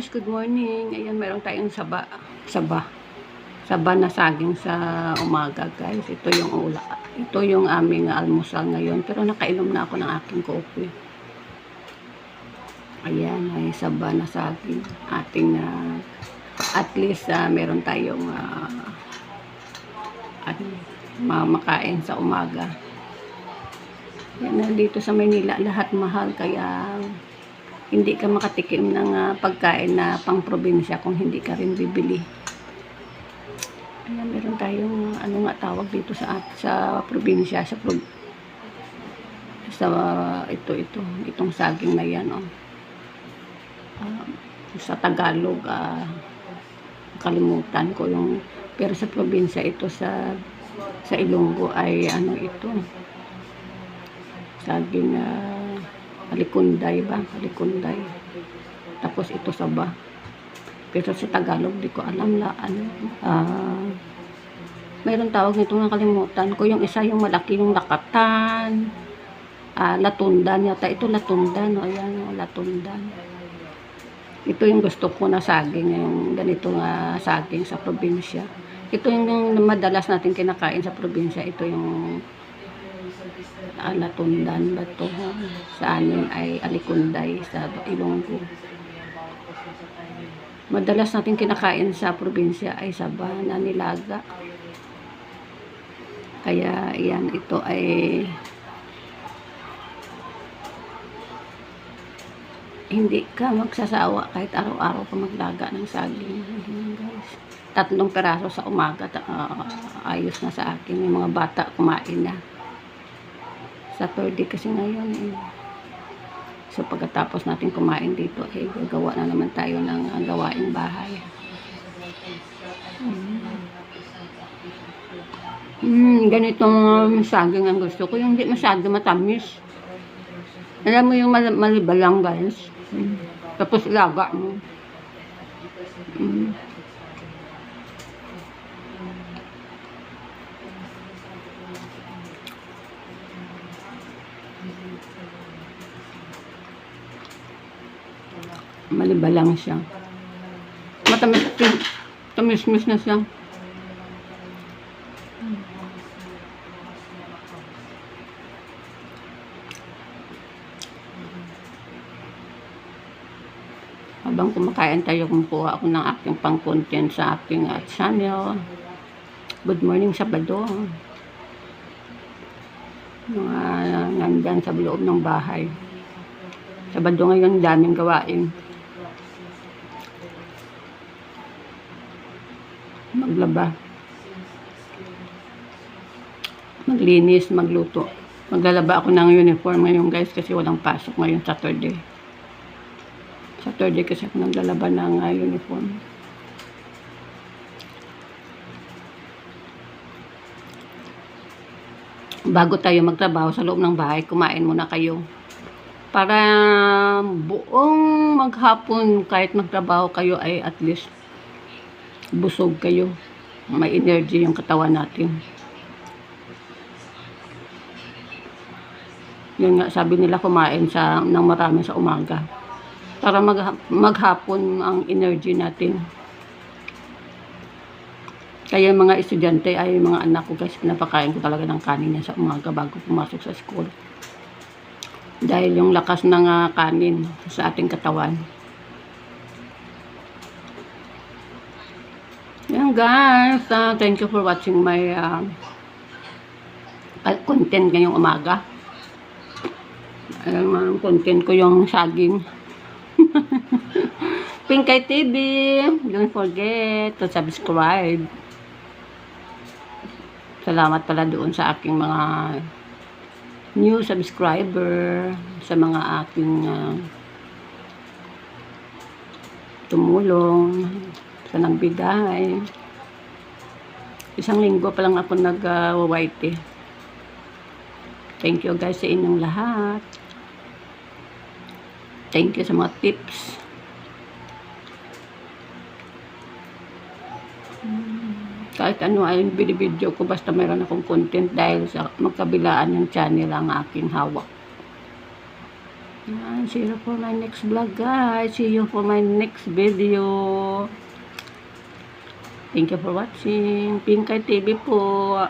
guys, good morning. Ayan, meron tayong saba. Saba. Saba na saging sa umaga guys. Ito yung ula. Ito yung aming almusal ngayon. Pero nakainom na ako ng aking coffee. Ayan, ay saba na saging. Ating, ah, at least, ah, meron tayong uh, ano, mamakain sa umaga. Yan, nandito sa Maynila, lahat mahal. Kaya, hindi ka makatikim ng ah, pagkain na pang probinsya kung hindi ka rin bibili. Ayan, meron tayong ano nga tawag dito sa at sa probinsya sa pro, sa ito ito itong saging na yan oh. Ah, sa Tagalog ah, kalimutan ko yung pero sa probinsya ito sa sa Ilonggo ay ano ito saging ah, alikunday ba? Alikunday. Tapos ito saba. Pero sa Tagalog, di ko alam la ano. Ah, mayroon tawag nito nga kalimutan ko. Yung isa yung malaki, yung lakatan. Ah, latundan yata. Ito latundan. O, ayan, o, latundan. Ito yung gusto ko na saging. Yung ganito nga saging sa probinsya. Ito yung, yung madalas natin kinakain sa probinsya. Ito yung alatundan ba to sa amin ay alikunday sa Ilonggo. Madalas natin kinakain sa probinsya ay saba na nilaga kaya yan ito ay hindi ka magsasawa kahit araw-araw ka maglaga ng saging. Guys. Tatlong peraso sa umaga uh, ayos na sa akin. Yung mga bata kumain na Saturday kasi ngayon eh. So pagkatapos natin kumain dito, eh, gagawa na naman tayo ng uh, gawaing bahay. Mm. Mm, ganitong saging ang gusto ko. Yung hindi masyado matamis. Alam mo yung mal malibalang guys. Mm. Tapos ilaga mo. Mm. Malibalang siya. Matamis, tamis-mis na siya. Habang kumakain tayo, kumukuha ako ng aking pang-content sa aking uh, channel. Good morning, Sabado. Mga nandyan sa loob ng bahay. Sabado ngayon, daming gawain. Maglaba. Maglinis, magluto. Maglalaba ako ng uniform ngayon guys kasi walang pasok ngayon Saturday. Saturday kasi ako naglalaba ng uh, uniform. Bago tayo magtrabaho sa loob ng bahay, kumain muna kayo. Para buong maghapon kahit magtrabaho kayo ay at least busog kayo. May energy yung katawan natin. Yun nga sabi nila kumain sa ng marami sa umaga. Para mag, maghapon ang energy natin kaya mga estudyante ay mga anak ko guys pinapakain ko talaga ng kanin sa umaga bago pumasok sa school dahil yung lakas ng uh, kanin sa ating katawan. Yan guys, uh, thank you for watching my uh, content ngayong umaga. Ang uh, content ko yung saging. Pinkay TV, don't forget to subscribe. Salamat pala doon sa aking mga new subscriber sa mga aking uh, tumulong sa nagbigay isang linggo pa lang ako nag uh, thank you guys sa inyong lahat. Thank you sa mga tips kahit ano ay binibideo ko basta meron akong content dahil sa magkabilaan ng channel ang aking hawak. Yan. See you for my next vlog guys. See you for my next video. Thank you for watching. Pinkay TV po.